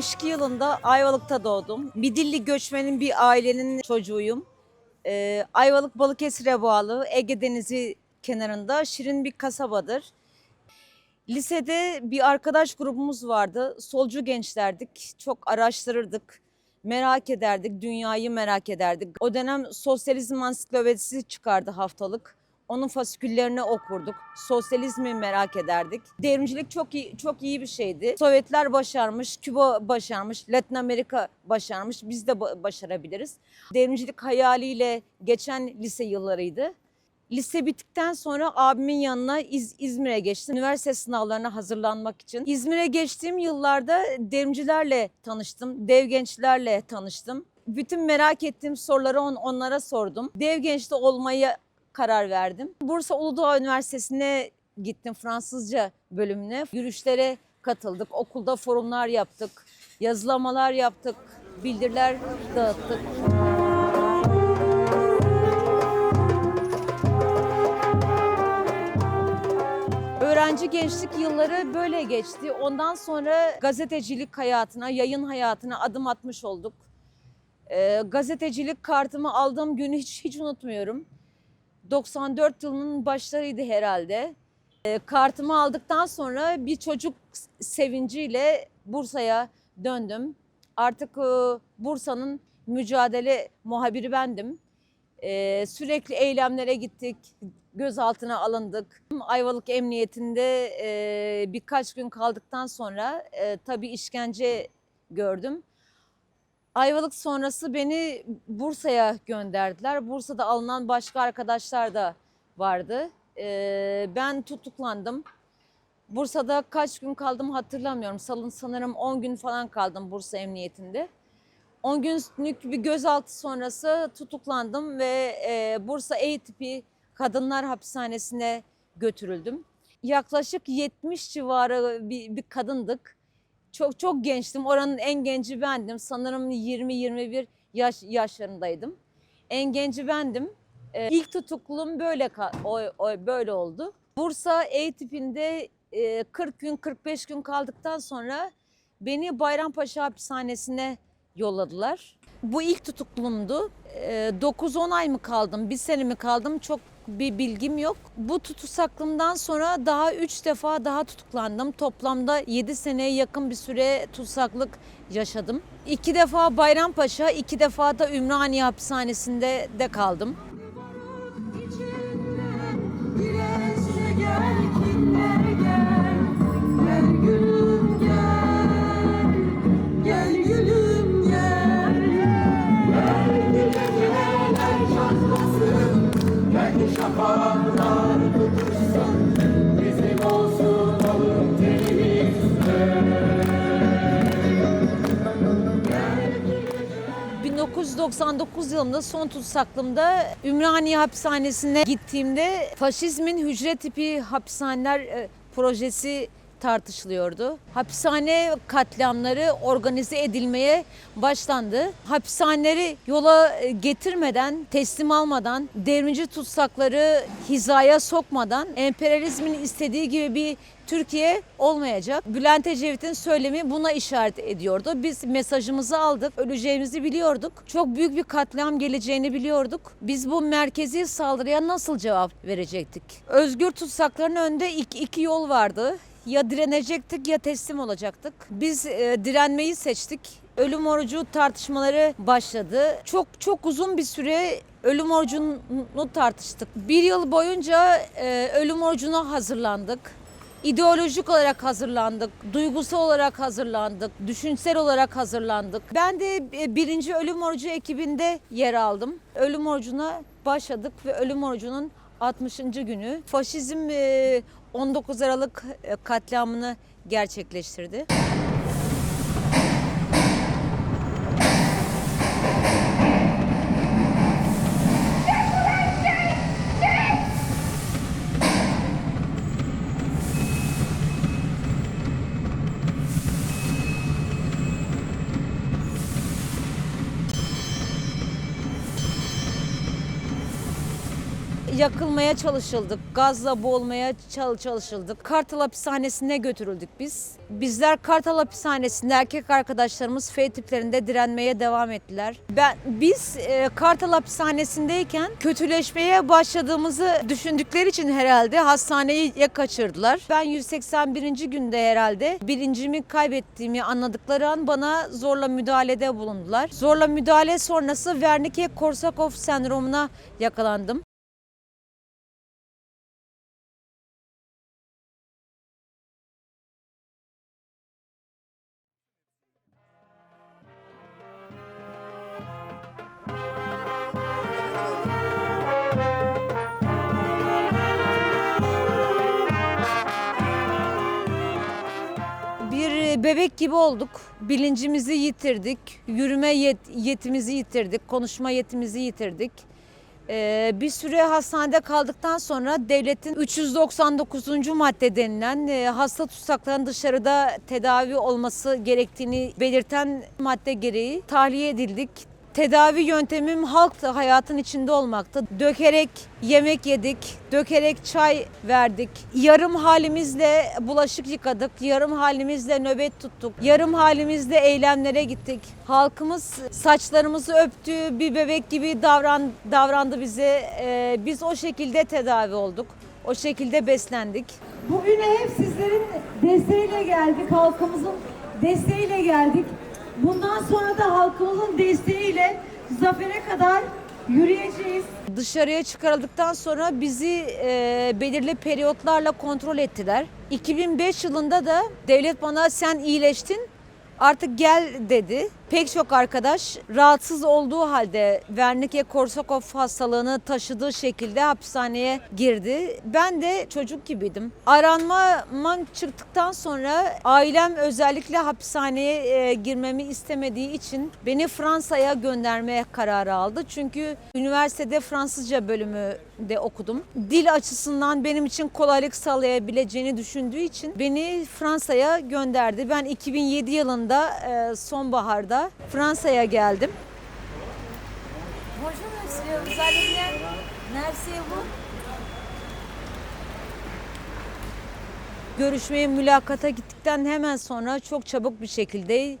Ben 1972 yılında Ayvalık'ta doğdum. Midilli göçmenin bir ailenin çocuğuyum. Ee, Ayvalık Balıkesir'e bağlı Ege Denizi kenarında şirin bir kasabadır. Lisede bir arkadaş grubumuz vardı. Solcu gençlerdik. Çok araştırırdık. Merak ederdik, dünyayı merak ederdik. O dönem sosyalizm ansiklopedisi çıkardı haftalık. Onun fasiküllerini okurduk. Sosyalizmi merak ederdik. Devrimcilik çok iyi, çok iyi bir şeydi. Sovyetler başarmış, Küba başarmış, Latin Amerika başarmış. Biz de ba- başarabiliriz. Devrimcilik hayaliyle geçen lise yıllarıydı. Lise bittikten sonra abimin yanına İz- İzmir'e geçtim. Üniversite sınavlarına hazırlanmak için. İzmir'e geçtiğim yıllarda devrimcilerle tanıştım. Dev gençlerle tanıştım. Bütün merak ettiğim soruları on- onlara sordum. Dev gençte olmayı karar verdim. Bursa Uludağ Üniversitesi'ne gittim Fransızca bölümüne. Yürüyüşlere katıldık. Okulda forumlar yaptık. Yazılamalar yaptık. Bildiriler dağıttık. Öğrenci gençlik yılları böyle geçti. Ondan sonra gazetecilik hayatına, yayın hayatına adım atmış olduk. Ee, gazetecilik kartımı aldığım günü hiç hiç unutmuyorum. 94 yılının başlarıydı herhalde. Ee, kartımı aldıktan sonra bir çocuk sevinciyle Bursa'ya döndüm. Artık e, Bursa'nın mücadele muhabiri bendim. Ee, sürekli eylemlere gittik, gözaltına alındık. Ayvalık Emniyetinde e, birkaç gün kaldıktan sonra e, tabii işkence gördüm. Ayvalık sonrası beni Bursa'ya gönderdiler. Bursa'da alınan başka arkadaşlar da vardı. Ee, ben tutuklandım. Bursa'da kaç gün kaldım hatırlamıyorum. Salın sanırım 10 gün falan kaldım Bursa Emniyetinde. 10 günlük bir gözaltı sonrası tutuklandım ve e, Bursa E tipi kadınlar hapishanesine götürüldüm. Yaklaşık 70 civarı bir, bir kadındık. Çok çok gençtim. Oranın en genci bendim. Sanırım 20-21 yaş yaşlarındaydım. En genci bendim. Ee, ilk tutukluluğum böyle o, o- böyle oldu. Bursa E tipinde e, 40 gün 45 gün kaldıktan sonra beni Bayrampaşa hapishanesine yolladılar. Bu ilk tutukluluğumdu. Ee, 9-10 ay mı kaldım, bir sene mi kaldım çok bir bilgim yok. Bu tutsaklığımdan sonra daha 3 defa daha tutuklandım. Toplamda 7 seneye yakın bir süre tutsaklık yaşadım. İki defa Bayrampaşa, iki defa da Ümraniye hapishanesinde de kaldım. 1999 yılında son tutsaklığımda Ümraniye hapishanesine gittiğimde faşizmin hücre tipi hapishaneler e, projesi tartışılıyordu. Hapishane katliamları organize edilmeye başlandı. Hapishaneleri yola e, getirmeden, teslim almadan, devrimci tutsakları hizaya sokmadan emperyalizmin istediği gibi bir Türkiye olmayacak. Bülent Ecevit'in söylemi buna işaret ediyordu. Biz mesajımızı aldık, öleceğimizi biliyorduk. Çok büyük bir katliam geleceğini biliyorduk. Biz bu merkezi saldırıya nasıl cevap verecektik? Özgür tutsakların önünde iki, iki yol vardı. Ya direnecektik ya teslim olacaktık. Biz e, direnmeyi seçtik. Ölüm orucu tartışmaları başladı. Çok çok uzun bir süre ölüm orucunu tartıştık. Bir yıl boyunca e, ölüm orucuna hazırlandık. İdeolojik olarak hazırlandık, duygusal olarak hazırlandık, düşünsel olarak hazırlandık. Ben de e, birinci ölüm orucu ekibinde yer aldım. Ölüm orucuna başladık ve ölüm orucunun 60. günü faşizm e, 19 Aralık e, katliamını gerçekleştirdi. Yakılmaya çalışıldık. Gazla boğulmaya çal- çalışıldık. Kartal hapishanesine götürüldük biz. Bizler Kartal hapishanesinde erkek arkadaşlarımız F tiplerinde direnmeye devam ettiler. Ben biz e, Kartal hapishanesindeyken kötüleşmeye başladığımızı düşündükleri için herhalde hastaneye kaçırdılar. Ben 181. günde herhalde bilincimi kaybettiğimi anladıkları an bana zorla müdahalede bulundular. Zorla müdahale sonrası Wernicke-Korsakoff sendromuna yakalandım. Bebek gibi olduk. Bilincimizi yitirdik. Yürüme yet- yetimizi yitirdik. Konuşma yetimizi yitirdik. Ee, bir süre hastanede kaldıktan sonra devletin 399. madde denilen e, hasta tutsakların dışarıda tedavi olması gerektiğini belirten madde gereği tahliye edildik. Tedavi yöntemim halk da hayatın içinde olmakta. Dökerek yemek yedik, dökerek çay verdik. Yarım halimizle bulaşık yıkadık, yarım halimizle nöbet tuttuk, yarım halimizle eylemlere gittik. Halkımız saçlarımızı öptü, bir bebek gibi davran, davrandı bize. Ee, biz o şekilde tedavi olduk, o şekilde beslendik. Bugüne hep sizlerin desteğiyle geldik, halkımızın desteğiyle geldik. Bundan sonra da halkımızın desteğiyle zafere kadar yürüyeceğiz. Dışarıya çıkarıldıktan sonra bizi e, belirli periyotlarla kontrol ettiler. 2005 yılında da devlet bana sen iyileştin artık gel dedi. Pek çok arkadaş rahatsız olduğu halde Wernicke-Korsakoff hastalığını taşıdığı şekilde hapishaneye girdi. Ben de çocuk gibiydim. Aranma çıktıktan sonra ailem özellikle hapishaneye e, girmemi istemediği için beni Fransa'ya göndermeye kararı aldı. Çünkü üniversitede Fransızca bölümü de okudum. Dil açısından benim için kolaylık sağlayabileceğini düşündüğü için beni Fransa'ya gönderdi. Ben 2007 yılında e, sonbaharda Fransa'ya geldim. Bonjour monsieur, vous allez bien Merci vous Görüşmeye, mülakata gittikten hemen sonra çok çabuk bir şekilde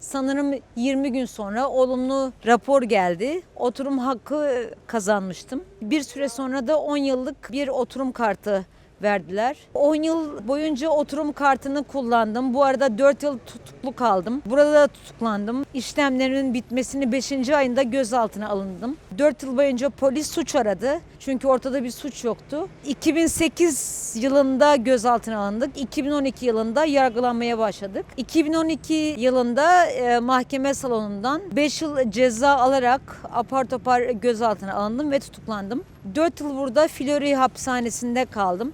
sanırım 20 gün sonra olumlu rapor geldi. Oturum hakkı kazanmıştım. Bir süre sonra da 10 yıllık bir oturum kartı verdiler. 10 yıl boyunca oturum kartını kullandım. Bu arada 4 yıl tutuklu kaldım. Burada da tutuklandım. İşlemlerimin bitmesini 5. ayında gözaltına alındım. 4 yıl boyunca polis suç aradı. Çünkü ortada bir suç yoktu. 2008 yılında gözaltına alındık. 2012 yılında yargılanmaya başladık. 2012 yılında e, mahkeme salonundan 5 yıl ceza alarak apar topar gözaltına alındım ve tutuklandım. 4 yıl burada Fleury hapishanesinde kaldım.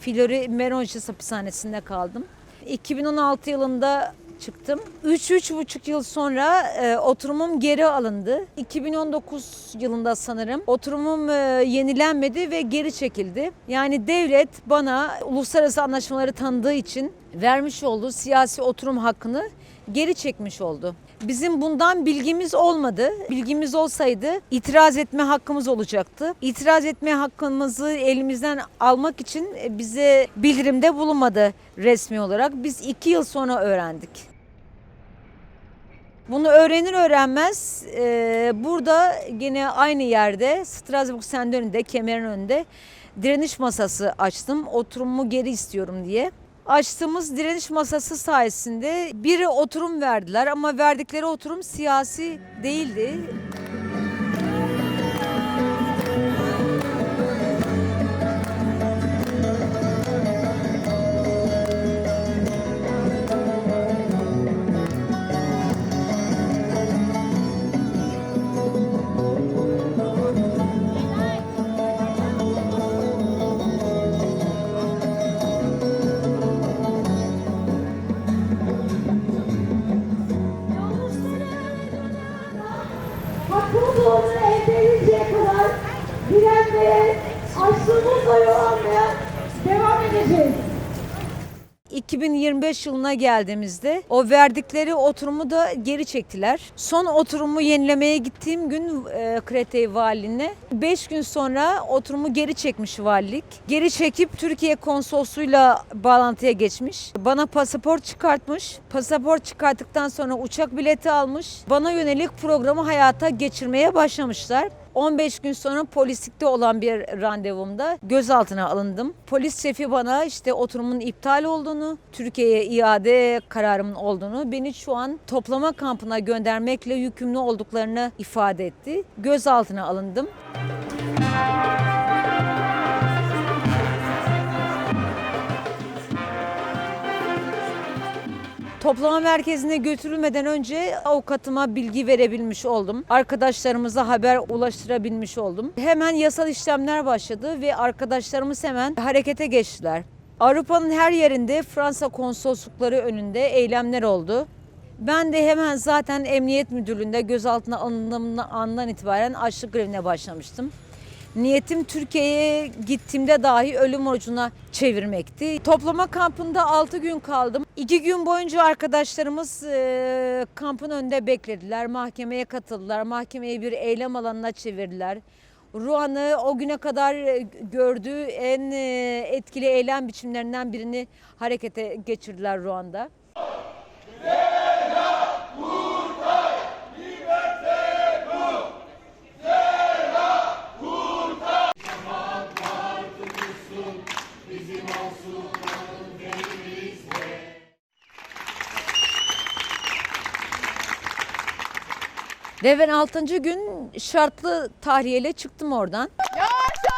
Fleury Meronjes hapishanesinde kaldım. 2016 yılında çıktım. 3-3,5 yıl sonra e, oturumum geri alındı. 2019 yılında sanırım oturumum e, yenilenmedi ve geri çekildi. Yani devlet bana uluslararası anlaşmaları tanıdığı için vermiş olduğu siyasi oturum hakkını geri çekmiş oldu. Bizim bundan bilgimiz olmadı. Bilgimiz olsaydı itiraz etme hakkımız olacaktı. İtiraz etme hakkımızı elimizden almak için e, bize bildirimde bulunmadı resmi olarak. Biz iki yıl sonra öğrendik. Bunu öğrenir öğrenmez e, burada gene aynı yerde Strasbourg Send'in önünde, kemerin önünde direniş masası açtım. Oturumumu geri istiyorum diye. Açtığımız direniş masası sayesinde biri oturum verdiler ama verdikleri oturum siyasi değildi. 2025 yılına geldiğimizde o verdikleri oturumu da geri çektiler. Son oturumu yenilemeye gittiğim gün e, Kretey valiliğine 5 gün sonra oturumu geri çekmiş valilik. Geri çekip Türkiye konsolosluğuyla bağlantıya geçmiş. Bana pasaport çıkartmış. Pasaport çıkarttıktan sonra uçak bileti almış. Bana yönelik programı hayata geçirmeye başlamışlar. 15 gün sonra polislikte olan bir randevumda gözaltına alındım. Polis şefi bana işte oturumun iptal olduğunu, Türkiye'ye iade kararımın olduğunu, beni şu an toplama kampına göndermekle yükümlü olduklarını ifade etti. Gözaltına alındım. Toplama merkezine götürülmeden önce avukatıma bilgi verebilmiş oldum. Arkadaşlarımıza haber ulaştırabilmiş oldum. Hemen yasal işlemler başladı ve arkadaşlarımız hemen harekete geçtiler. Avrupa'nın her yerinde Fransa konsoloslukları önünde eylemler oldu. Ben de hemen zaten Emniyet Müdürlüğü'nde gözaltına alındığım andan itibaren açlık grevine başlamıştım. Niyetim Türkiye'ye gittiğimde dahi ölüm orucuna çevirmekti. Toplama kampında 6 gün kaldım. 2 gün boyunca arkadaşlarımız e, kampın önünde beklediler. Mahkemeye katıldılar. Mahkemeyi bir eylem alanına çevirdiler. Ruan'ı o güne kadar e, gördüğü en e, etkili eylem biçimlerinden birini harekete geçirdiler Ruan'da. Ve ben 6. gün şartlı tahliyeyle çıktım oradan. Yaşasın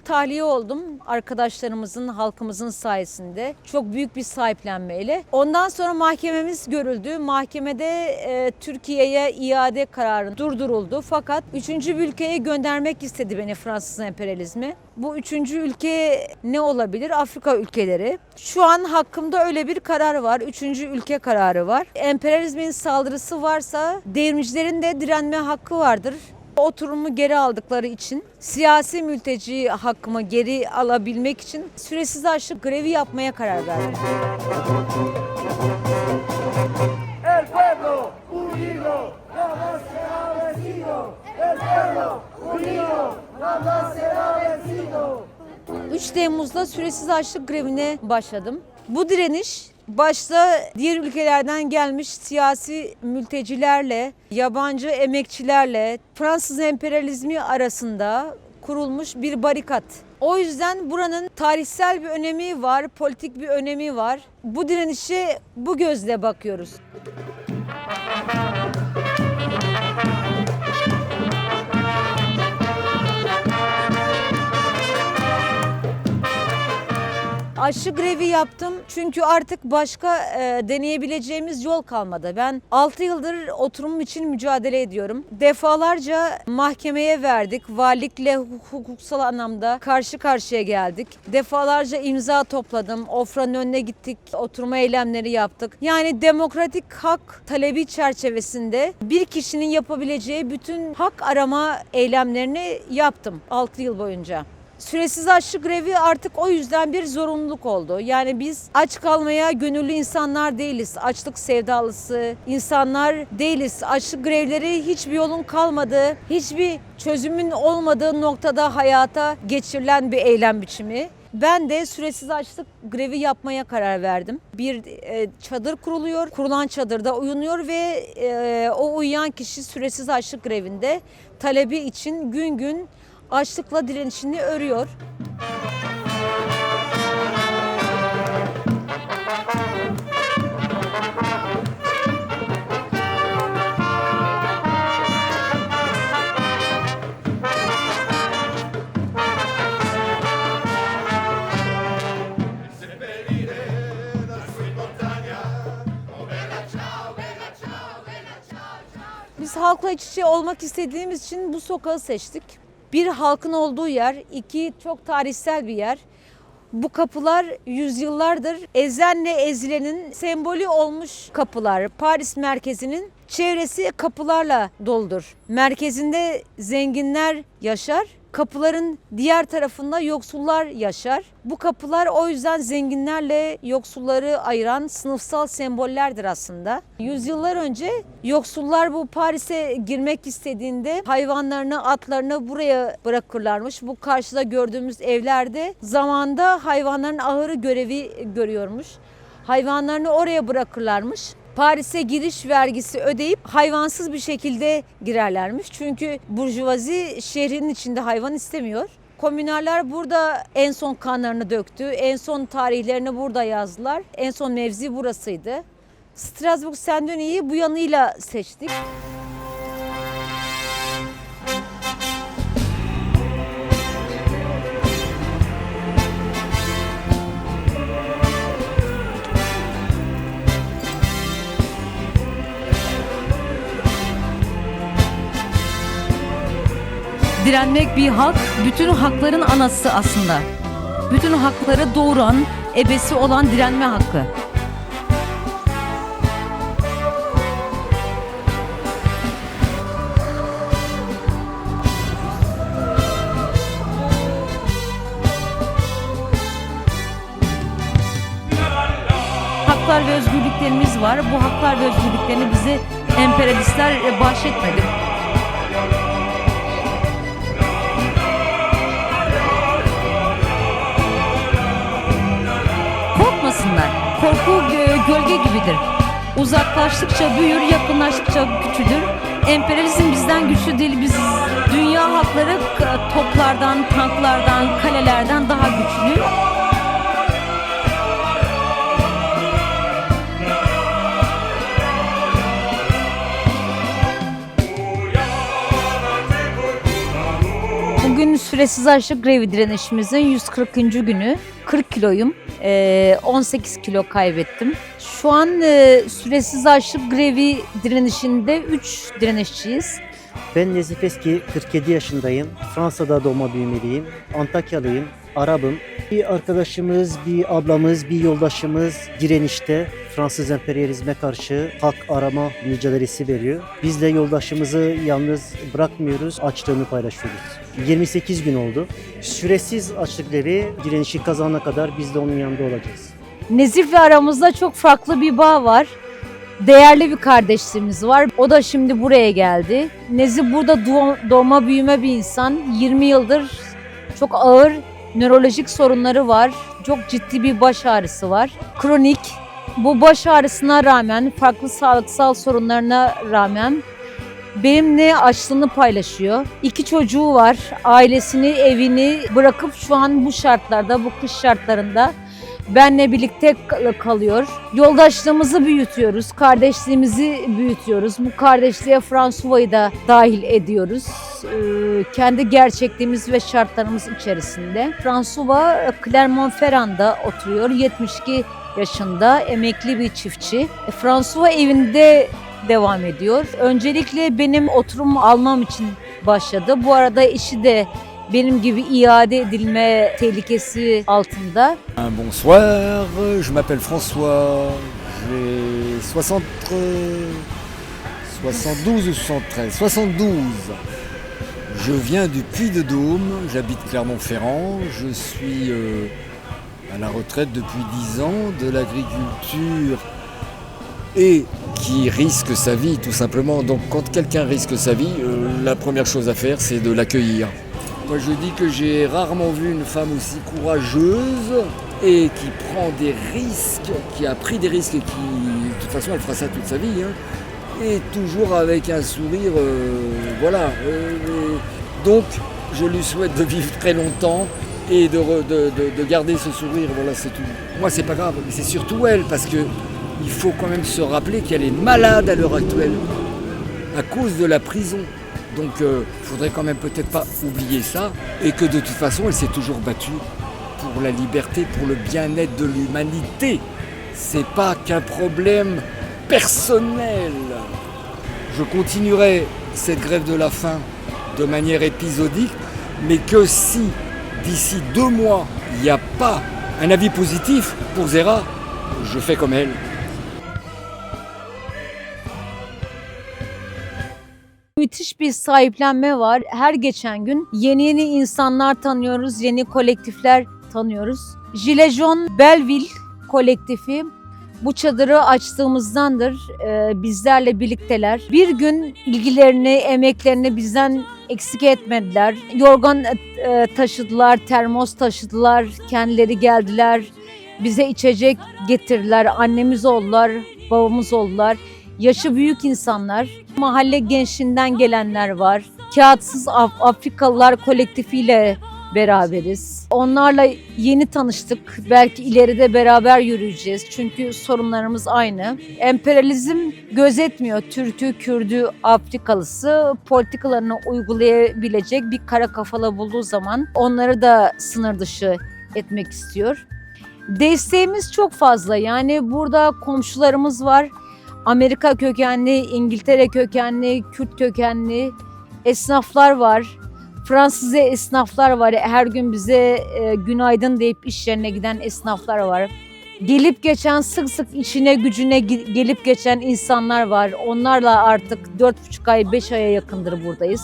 Çıktım, tahliye oldum arkadaşlarımızın, halkımızın sayesinde. Çok büyük bir sahiplenmeyle. Ondan sonra mahkememiz görüldü. Mahkemede e, Türkiye'ye iade kararı durduruldu. Fakat üçüncü bir ülkeye göndermek istedi beni Fransız emperyalizmi. Bu üçüncü ülke ne olabilir? Afrika ülkeleri. Şu an hakkımda öyle bir karar var. Üçüncü ülke kararı var. Emperyalizmin saldırısı varsa devrimcilerin de direnme hakkı vardır. Oturumu geri aldıkları için siyasi mülteci hakkımı geri alabilmek için süresiz açlık grevi yapmaya karar verdim. El pueblo unido jamás será vencido. El pueblo unido jamás será vencido. 3 Temmuz'da süresiz açlık grevine başladım. Bu direniş başta diğer ülkelerden gelmiş siyasi mültecilerle, yabancı emekçilerle, Fransız emperyalizmi arasında kurulmuş bir barikat. O yüzden buranın tarihsel bir önemi var, politik bir önemi var. Bu direnişe bu gözle bakıyoruz. Aşı grevi yaptım çünkü artık başka e, deneyebileceğimiz yol kalmadı. Ben 6 yıldır oturumum için mücadele ediyorum. Defalarca mahkemeye verdik. Valilikle huk- hukuksal anlamda karşı karşıya geldik. Defalarca imza topladım. Ofra'nın önüne gittik. Oturma eylemleri yaptık. Yani demokratik hak talebi çerçevesinde bir kişinin yapabileceği bütün hak arama eylemlerini yaptım 6 yıl boyunca. Süresiz açlık grevi artık o yüzden bir zorunluluk oldu. Yani biz aç kalmaya gönüllü insanlar değiliz. Açlık sevdalısı insanlar değiliz. Açlık grevleri hiçbir yolun kalmadığı, hiçbir çözümün olmadığı noktada hayata geçirilen bir eylem biçimi. Ben de süresiz açlık grevi yapmaya karar verdim. Bir e, çadır kuruluyor, kurulan çadırda uyunuyor ve e, o uyuyan kişi süresiz açlık grevinde talebi için gün gün açlıkla direnişini örüyor. Biz halkla iç içe olmak istediğimiz için bu sokağı seçtik. Bir halkın olduğu yer, iki çok tarihsel bir yer. Bu kapılar yüzyıllardır ezenle ezilenin sembolü olmuş kapılar. Paris merkezinin çevresi kapılarla doludur. Merkezinde zenginler yaşar. Kapıların diğer tarafında yoksullar yaşar. Bu kapılar o yüzden zenginlerle yoksulları ayıran sınıfsal sembollerdir aslında. Yüzyıllar önce yoksullar bu Paris'e girmek istediğinde hayvanlarını, atlarını buraya bırakırlarmış. Bu karşıda gördüğümüz evlerde zamanda hayvanların ahırı görevi görüyormuş. Hayvanlarını oraya bırakırlarmış. Paris'e giriş vergisi ödeyip hayvansız bir şekilde girerlermiş. Çünkü burjuvazi şehrin içinde hayvan istemiyor. Komünerler burada en son kanlarını döktü. En son tarihlerini burada yazdılar. En son mevzi burasıydı. Strasbourg Saint-Denis'i bu yanıyla seçtik. Direnmek bir hak, bütün hakların anası aslında. Bütün hakları doğuran, ebesi olan direnme hakkı. Haklar ve özgürlüklerimiz var. Bu haklar ve özgürlüklerini bize emperyalistler bahşetmedi. Korku gö- gölge gibidir. Uzaklaştıkça büyür, yakınlaştıkça küçülür. Emperyalizm bizden güçlü değil. Biz dünya hakları toplardan, tanklardan, kalelerden daha güçlü. Bugün süresiz açlık grevi direnişimizin 140. günü. 40 kiloyum. Ee, 18 kilo kaybettim. Şu an e, süresiz açlık grevi direnişinde 3 direnişçiyiz. Ben Nezif Eski, 47 yaşındayım. Fransa'da doğma büyümeliyim. Antakyalıyım. Arabım. Bir arkadaşımız, bir ablamız, bir yoldaşımız direnişte Fransız emperyalizme karşı hak arama mücadelesi veriyor. Biz de yoldaşımızı yalnız bırakmıyoruz, açlığını paylaşıyoruz. 28 gün oldu. Süresiz açlık grevi direnişi kazanana kadar biz de onun yanında olacağız. Nezif ve aramızda çok farklı bir bağ var. Değerli bir kardeşliğimiz var. O da şimdi buraya geldi. Nezih burada doğ- doğma büyüme bir insan. 20 yıldır çok ağır nörolojik sorunları var. Çok ciddi bir baş ağrısı var. Kronik. Bu baş ağrısına rağmen, farklı sağlıksal sorunlarına rağmen benimle açlığını paylaşıyor. İki çocuğu var. Ailesini, evini bırakıp şu an bu şartlarda, bu kış şartlarında benle birlikte kal- kalıyor. Yoldaşlığımızı büyütüyoruz, kardeşliğimizi büyütüyoruz. Bu kardeşliğe Fransuva'yı da dahil ediyoruz. Ee, kendi gerçekliğimiz ve şartlarımız içerisinde. Fransuva Clermont-Ferrand'da oturuyor. 72 yaşında emekli bir çiftçi. E, Fransuva evinde devam ediyor. Öncelikle benim oturum almam için başladı. Bu arada işi de benim gibi iade edilme tehlikesi altında. Bonsoir, je m'appelle François, j'ai 60, euh, 72 ou 73, 72. Je viens du Puy-de-Dôme, j'habite Clermont-Ferrand, je suis euh, à la retraite depuis 10 ans de l'agriculture et qui risque sa vie tout simplement. Donc quand quelqu'un risque sa vie, euh, la première chose à faire c'est de l'accueillir. Moi je dis que j'ai rarement vu une femme aussi courageuse et qui prend des risques, qui a pris des risques et qui, de toute façon elle fera ça toute sa vie, hein, et toujours avec un sourire, euh, voilà. euh, donc je lui souhaite de vivre très longtemps et de, garder ce sourire, voilà c'est tout. Moi c'est pas grave, mais c'est surtout elle parce que il faut quand même se rappeler qu'elle est malade à l'heure actuelle à cause de la prison. Donc il faudrait quand même peut-être pas oublier ça et que de toute façon elle s'est toujours battue pour la liberté, pour le bien-être de l'humanité. C'est pas qu'un problème personnel. je continuerai cette grève de la faim de manière épisodique, mais que si d'ici deux mois, il n'y a pas un avis positif pour Zera, je fais comme elle. Müthiş bir sahiplenme var. Her geçen gün yeni yeni insanlar tanıyoruz, yeni kolektifler tanıyoruz. Gilejon Belleville kolektifi bu çadırı açtığımızdandır e, bizlerle birlikteler. Bir gün ilgilerini, emeklerini bizden eksik etmediler. Yorgan e, taşıdılar, termos taşıdılar, kendileri geldiler. Bize içecek getirdiler, annemiz oldular, babamız oldular. Yaşı büyük insanlar, mahalle gençliğinden gelenler var. Kağıtsız Af- Afrikalılar kolektifiyle beraberiz. Onlarla yeni tanıştık. Belki ileride beraber yürüyeceğiz. Çünkü sorunlarımız aynı. Emperyalizm gözetmiyor Türk'ü, Kürd'ü, Afrikalısı. Politikalarını uygulayabilecek bir kara kafalı bulduğu zaman onları da sınır dışı etmek istiyor. Desteğimiz çok fazla. Yani burada komşularımız var. Amerika kökenli, İngiltere kökenli, Kürt kökenli esnaflar var. Fransız esnaflar var. Her gün bize e, günaydın deyip iş yerine giden esnaflar var. Gelip geçen sık sık işine gücüne gelip geçen insanlar var. Onlarla artık dört buçuk ay, beş aya yakındır buradayız.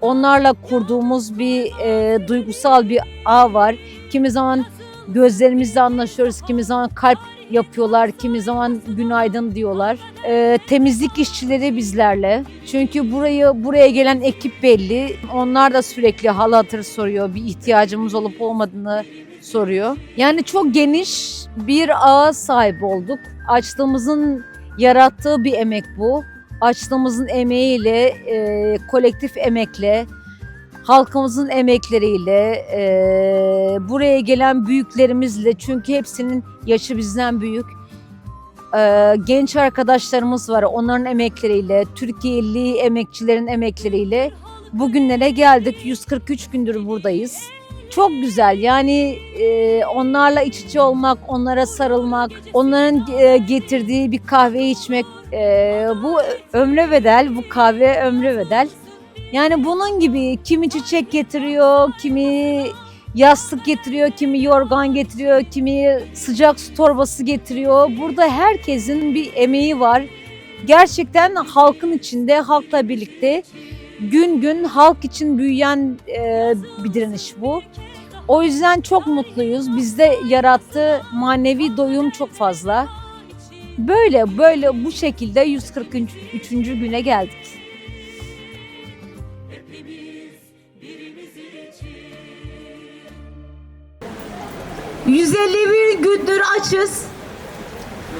Onlarla kurduğumuz bir e, duygusal bir ağ var. Kimi zaman gözlerimizle anlaşıyoruz, kimi zaman kalp yapıyorlar, kimi zaman günaydın diyorlar. Ee, temizlik işçileri bizlerle. Çünkü burayı buraya gelen ekip belli. Onlar da sürekli hal hatır soruyor. Bir ihtiyacımız olup olmadığını soruyor. Yani çok geniş bir ağa sahip olduk. Açlığımızın yarattığı bir emek bu. Açlığımızın emeğiyle, e, kolektif emekle, halkımızın emekleriyle, e, buraya gelen büyüklerimizle çünkü hepsinin yaşı bizden büyük. E, genç arkadaşlarımız var, onların emekleriyle, Türkiye'li emekçilerin emekleriyle bugünlere geldik. 143 gündür buradayız. Çok güzel yani e, onlarla iç içe olmak, onlara sarılmak, onların e, getirdiği bir kahve içmek e, bu ömre bedel, bu kahve ömre bedel. Yani bunun gibi kimi çiçek getiriyor, kimi yastık getiriyor, kimi yorgan getiriyor, kimi sıcak su torbası getiriyor. Burada herkesin bir emeği var. Gerçekten halkın içinde, halkla birlikte gün gün halk için büyüyen e, bir direniş bu. O yüzden çok mutluyuz. Bizde yarattığı manevi doyum çok fazla. Böyle böyle bu şekilde 143. güne geldik. 151 gündür açız.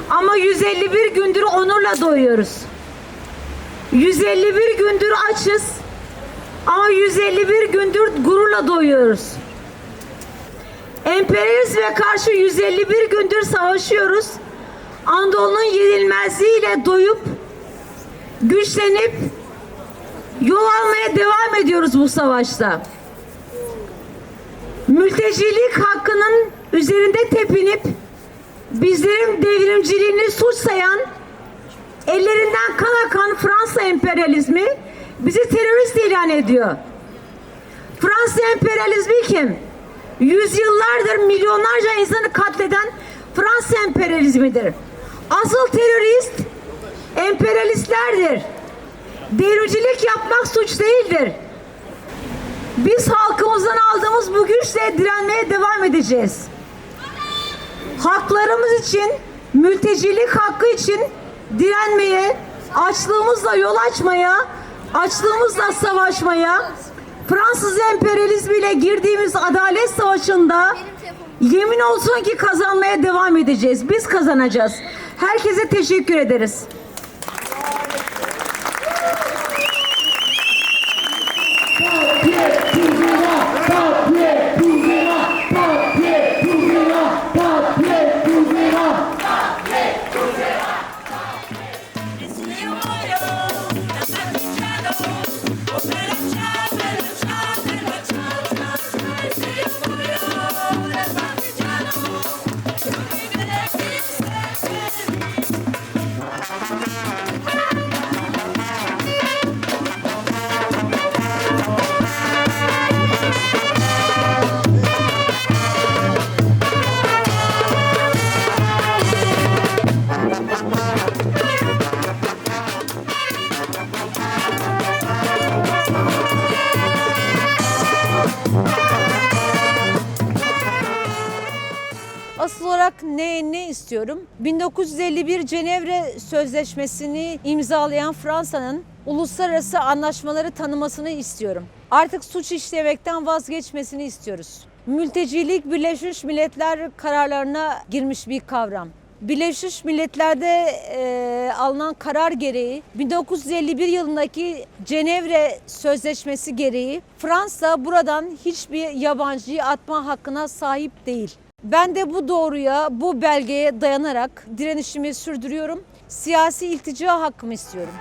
Ama 151 gündür onurla doyuyoruz. 151 gündür açız. Ama 151 gündür gururla doyuyoruz. Emperyalizme karşı 151 gündür savaşıyoruz. Anadolu'nun yenilmezliğiyle doyup, güçlenip, yol almaya devam ediyoruz bu savaşta mültecilik hakkının üzerinde tepinip bizlerin devrimciliğini suç sayan ellerinden kan akan Fransa emperyalizmi bizi terörist ilan ediyor. Fransa emperyalizmi kim? Yüzyıllardır milyonlarca insanı katleden Fransa emperyalizmidir. Asıl terörist emperyalistlerdir. Devrimcilik yapmak suç değildir. Biz halkımızdan aldığımız bu güçle direnmeye devam edeceğiz. Haklarımız için, mültecilik hakkı için direnmeye, açlığımızla yol açmaya, açlığımızla savaşmaya, Fransız emperyalizmiyle girdiğimiz adalet savaşında yemin olsun ki kazanmaya devam edeceğiz. Biz kazanacağız. Herkese teşekkür ederiz. Olarak ne ne istiyorum? 1951 Cenevre Sözleşmesi'ni imzalayan Fransa'nın uluslararası anlaşmaları tanımasını istiyorum. Artık suç işlemekten vazgeçmesini istiyoruz. Mültecilik Birleşmiş Milletler kararlarına girmiş bir kavram. Birleşmiş Milletler'de e, alınan karar gereği 1951 yılındaki Cenevre Sözleşmesi gereği Fransa buradan hiçbir yabancıyı atma hakkına sahip değil. Ben de bu doğruya, bu belgeye dayanarak direnişimi sürdürüyorum. Siyasi iltica hakkımı istiyorum.